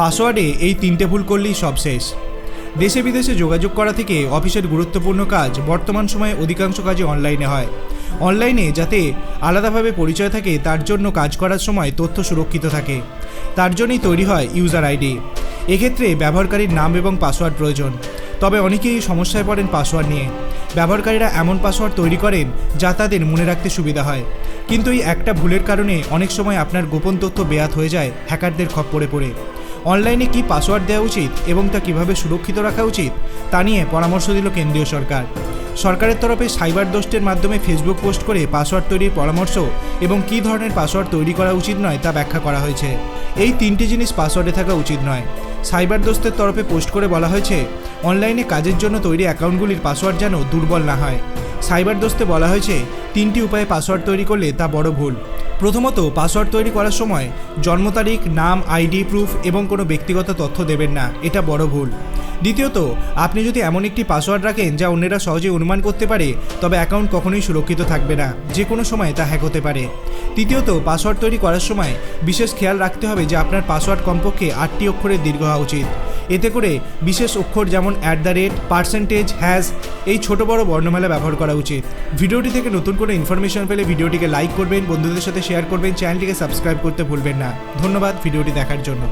পাসওয়ার্ডে এই তিনটে ভুল করলেই সব শেষ। দেশে বিদেশে যোগাযোগ করা থেকে অফিসের গুরুত্বপূর্ণ কাজ বর্তমান সময়ে অধিকাংশ কাজই অনলাইনে হয়। অনলাইনে যাতে আলাদাভাবে পরিচয় থাকে, তার জন্য কাজ করার সময় তথ্য সুরক্ষিত থাকে। তার জন্যই তৈরি হয় ইউজার আইডি। এক্ষেত্রে ব্যবহারকারীর নাম এবং পাসওয়ার্ড প্রয়োজন। তবে অনেকেই সমস্যায় পড়েন পাসওয়ার্ড নিয়ে। ব্যবহারকারীরা এমন পাসওয়ার্ড তৈরি করেন যা তাদের মনে রাখতে সুবিধা হয়। কিন্তু এই একটা ভুলের কারণে অনেক সময় আপনার গোপন তথ্য বেয়াত হয়ে যায় হ্যাকারদের খপ্পরে পড়ে। অনলাইনে কি পাসওয়ার্ড দেওয়া উচিত এবং তা কীভাবে সুরক্ষিত রাখা উচিত, তা নিয়ে পরামর্শ দিল কেন্দ্রীয় সরকার। সরকারের তরফে সাইবার দোস্টের মাধ্যমে ফেসবুক পোস্ট করে পাসওয়ার্ড তৈরির পরামর্শ এবং কী ধরনের পাসওয়ার্ড তৈরি করা উচিত নয় তা ব্যাখ্যা করা হয়েছে। এই তিনটি জিনিস পাসওয়ার্ডে থাকা উচিত নয়। সাইবার দোস্তের তরফে পোস্ট করে বলা হয়েছে, অনলাইনে কাজের জন্য তৈরি অ্যাকাউন্টগুলির পাসওয়ার্ড যেন দুর্বল না হয়। সাইবার দোস্তে বলা হয়েছে, তিনটি উপায়ে পাসওয়ার্ড তৈরি করলে তা বড় ভুল। প্রথমত পাসওয়ার্ড তৈরি করার সময় জন্ম তারিখ, নাম, আইডি প্রুফ এবং কোনো ব্যক্তিগত তথ্য দেবেন না। এটা বড় ভুল। দ্বিতীয়ত, আপনি যদি এমন একটি পাসওয়ার্ড রাখেন যা অন্যেরা সহজে অনুমান করতে পারে, তবে অ্যাকাউন্ট কখনোই সুরক্ষিত থাকবে না। যে কোনো সময় তা হ্যাক হতে পারে। তৃতীয়ত, পাসওয়ার্ড তৈরি করার সময় বিশেষ খেয়াল রাখতে হবে যে আপনার পাসওয়ার্ড কমপক্ষে আটটি অক্ষরের দীর্ঘ হওয়া উচিত। এতে করে বিশেষ অক্ষর যেমন at the rate percentage has এই ছোট বড় বর্ণমালা ব্যবহার করা উচিত। ভিডিওটি থেকে নতুন কোনো ইনফরমেশন পেলে ভিডিওটিকে লাইক করবেন, বন্ধুদের সাথে শেয়ার করবেন চ্যানেলটিকে সাবস্ক্রাইব করতে ভুলবেন না। ধন্যবাদ ভিডিওটি দেখার জন্য।